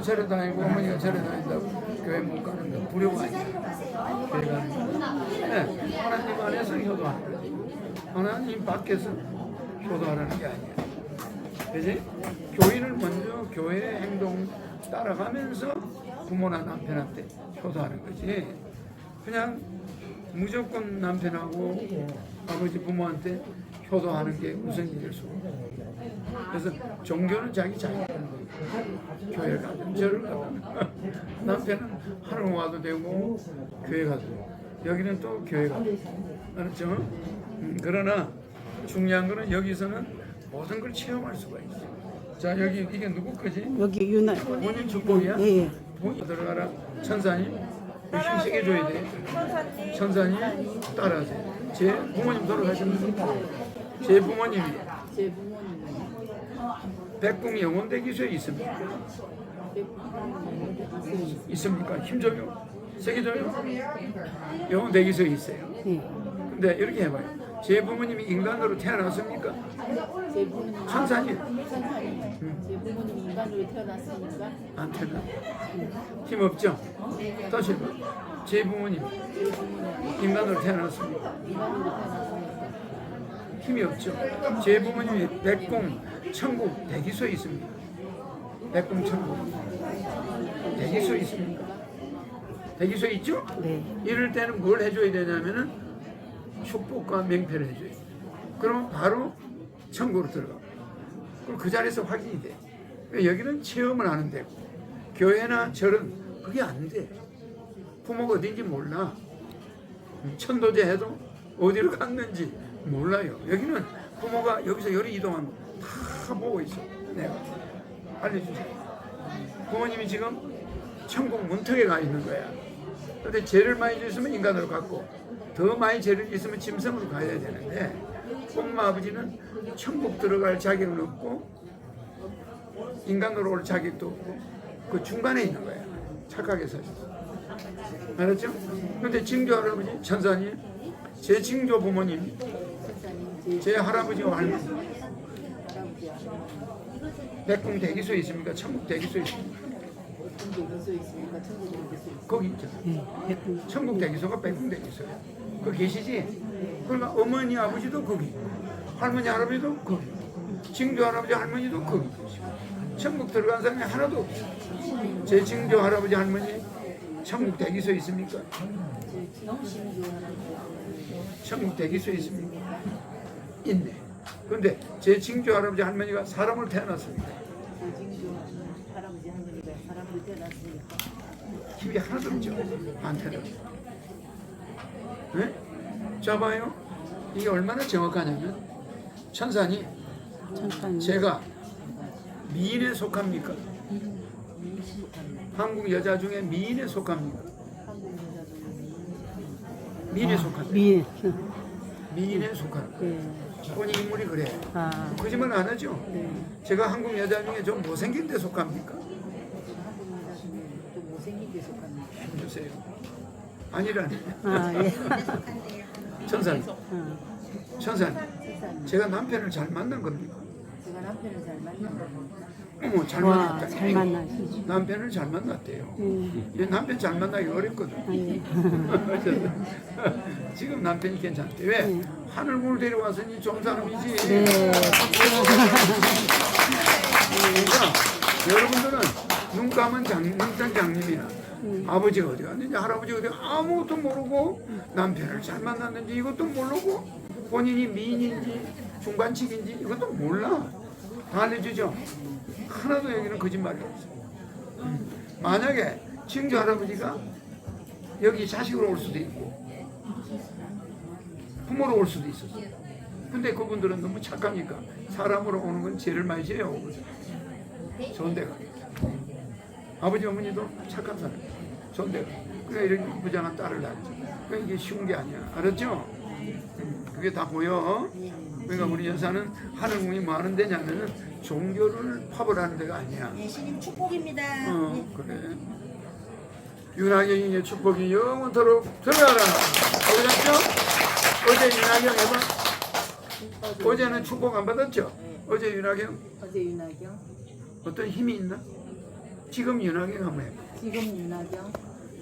아버지가 절에 다니고 어머니가 절에 다닌다고 교회 못 가는 건 불효가 아니야. 교회 가는 건. 네, 하나님 안에서 효도하는 거지. 하나님 밖에서 효도하라는 게 아니야. 그지? 교인을 먼저 교회의 행동 따라가면서 부모나 남편한테 효도하는 거지. 그냥 무조건 남편하고 아버지 부모한테 효도하는 게 우선이 수 없어. 그래서 종교는 자기 거예요. 교회를 가든 절을 가든 남편은 하늘 와도 되고 교회 가도 되고 여기는 또 교회 가도 되고 알았죠? 음, 그러나 중요한 거는 여기서는 모든 걸 체험할 수가 있어. 자 여기 이게 누구 거지? 여기 유나 본인 축복이야? 예, 예. 본인 들어가라. 천사님 힘세게 줘야 돼. 천사님 따라하세요. 제 부모님 돌아가셨는데 제 부모님이 제 부모님은 백궁 영혼대기소에 있습니까? 있습니까? 힘줘요? 세게 줘요? 영혼대기소에 있어요. 예. 근데 이렇게 해봐요. 제 부모님이 인간으로 태어났습니까? 제 부모님 천사님 천사님 제 부모님이 인간으로 태어났으니까 안 태어나. 힘 없죠? 다시 해봐. 제 부모님 제 부모님 인간으로 태어났습니까? 인간으로 태어났으니까 힘이 없죠. 제 부모님이 백공 천국 대기소에 있습니다. 백공 천국 대기소에 있습니까? 대기소에 있죠? 네. 이럴 때는 뭘 해줘야 되냐면은 축복과 명패를 해줘야 돼. 그러면 바로 천국으로 들어가. 그럼 그 자리에서 확인이 돼. 왜 여기는 체험을 하는 데고 교회나 절은 그게 안 돼. 부모가 어딘지 몰라. 천도제 해도 어디로 갔는지 몰라요. 여기는 부모가 여기서 열이 이동하는 거다 보고 있어. 내가 알려주세요. 부모님이 지금 천국 문턱에 가 있는 거야. 근데 죄를 많이 짓으면 인간으로 갔고 더 많이 죄를 짓으면 짐승으로 가야 되는데 엄마 아버지는 천국 들어갈 자격은 없고 인간으로 올 자격도 없고 그 중간에 있는 거야. 착하게 사셔서. 알았죠? 근데 징조 할아버지, 천사님, 제 징조 부모님, 제제 할아버지와 할머니, 백궁 대기소에 있습니까? 천국 대기소에 있습니까? 거기 있죠. 예. 백분. 천국 대기소가 백궁 대기소야. 거기 계시지? 그러니까 어머니 아버지도 거기, 할머니 할아버지도 거기, 징조 할아버지 할머니도 거기 계시고 천국 들어간 사람이 하나도 없어. 제 징조 할아버지 할머니 천국 대기소에 있습니까? 천국 대기소에 있습니까? 있네. 그런데 제 징조 할아버지 할머니가 사람을 태어났습니다. 할아버지 할머니가 사람으로 태어났으니까 힘이 하나도 없죠. 안 태어났어. 네? 자 봐요. 이게 얼마나 정확하냐면 천사니 천사님. 제가 미인에 속합니까? 한국 여자 중에 미인에 속합니까? 미인에 속합니다. 미. 미인에 거예요. 예. 본인 인물이 그래. 아. 거짓말 안 하죠? 네. 제가 한국 여자 중에 좀 못생긴 데 속합니까? 한국 여자 중에 좀 못생긴 데 속합니다 주세요. 아니라니. 아, 예. 천사님, 어. 천사님. 천사님 제가 남편을 잘 만난 겁니까? 남편을 잘 만나고 어머, 잘 와, 만났다. 잘 만나시지. 남편을 잘 만났대요. 음. 얘 남편 잘 만나기 어렵거든. 아, 예. 지금 남편이 괜찮대. 왜? 네. 하늘물 데려왔으니 좋은 사람이지. 네. 그러니까 여러분들은 눈 감은 장, 눈장 장님이나 음. 아버지가 어디 갔는지 할아버지가 어디 갔는지 아무것도 모르고 남편을 잘 만났는지 이것도 모르고 본인이 미인인지 중간칙인지 이것도 몰라. 다 알려주죠. 하나도 여기는 거짓말이 없어. 음. 만약에 친구 할아버지가 여기 자식으로 올 수도 있고 부모로 올 수도 있었어. 근데 그분들은 너무 착하니까 사람으로 오는 건 죄를 많이 지어야 오거든. 좋은 데가. 아버지 어머니도 착한 사람. 좋은 데가. 그래 이렇게 부장한 딸을 낳지. 그러니까 이게 쉬운 게 아니야. 알았죠? 음, 그게 다 보여. 그러니까 우리 여사는 하늘궁이 뭐 하는 데냐면은 종교를 파벌하는 데가 아니야. 네, 신임 축복입니다. 어, 그래. 윤하경의 축복이 영원토록 들어가라. 어디갔죠? 어제 윤하경 해봐. 어제는 축복 안 받았죠? 어제 윤하경 어제 윤하경 어떤 힘이 있나? 지금 윤학영 한번 해봐. 지금 윤하경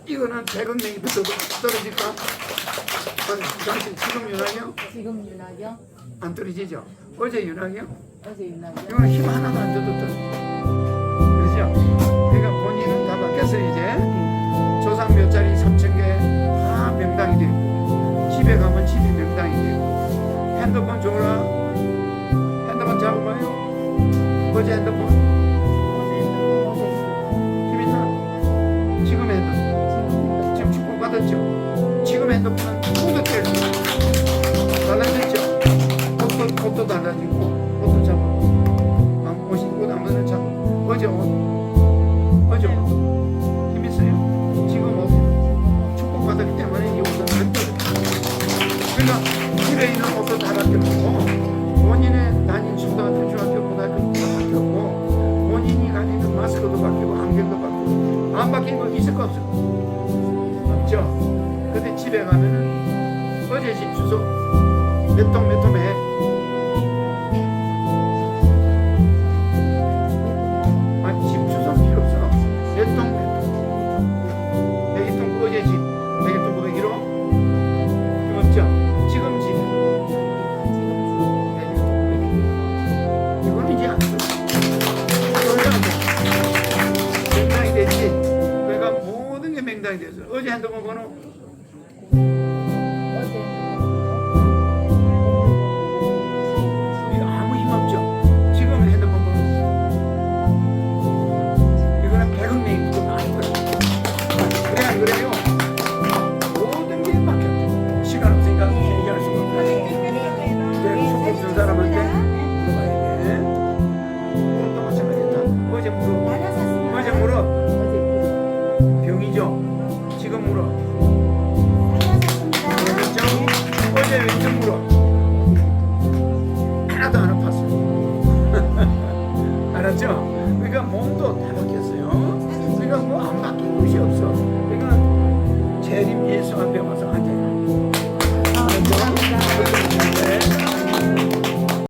이거는 100억 명이 떨어질까? 아니, 당신 지금 윤학영 지금 윤하경 안 떨어지죠? 어제 윤학영 어제 윤하경 이거는 힘 하나도 안 줘도 떨어져. 그렇죠? 그러니까 본인은 다 바뀌었어요 이제. 조상 몇 자리? 3천 개다 명당이 되고 집에 가면 집이 명당이 되고 핸드폰 줘라. 핸드폰 잡아봐요. 어제 핸드폰 핸드폰은 모두 때려 달라졌죠? 옷도, 옷도 달라지고 옷도 잡고 아, 옷 한번을 잡고 어제 옷 어제 옷힘 있어요? 지금 옷 축복 받았기 때문에 이 옷은 안 떨어져 그러니까 집에 있는 옷도 다 바뀌었고 본인의 다닌 초등학교 중학교 고등학교 다 바뀌었고 본인이 가지는 마스크도 바뀌고 안경도 바뀌고 안 바뀐 거 있을 거 없을 거 없죠 근데 집에 가면은 어제 집 주소 몇동몇 홈에? 아니 집 주소 필요 없어. 몇동몇동? 백이동 어제 집 백이동 고백이로 없죠? 지금 집. 이거는 이제 안 돼. 이거는 맹당이 되지? 그러니까 모든 게 맹당이 됐어. 어제 핸드폰 번호 어제 물어 어제 물어 병이죠? 지금 물어? 어제 왼쪽 물어 하나도 안 아팠어요. 알았죠? 그러니까 몸도 다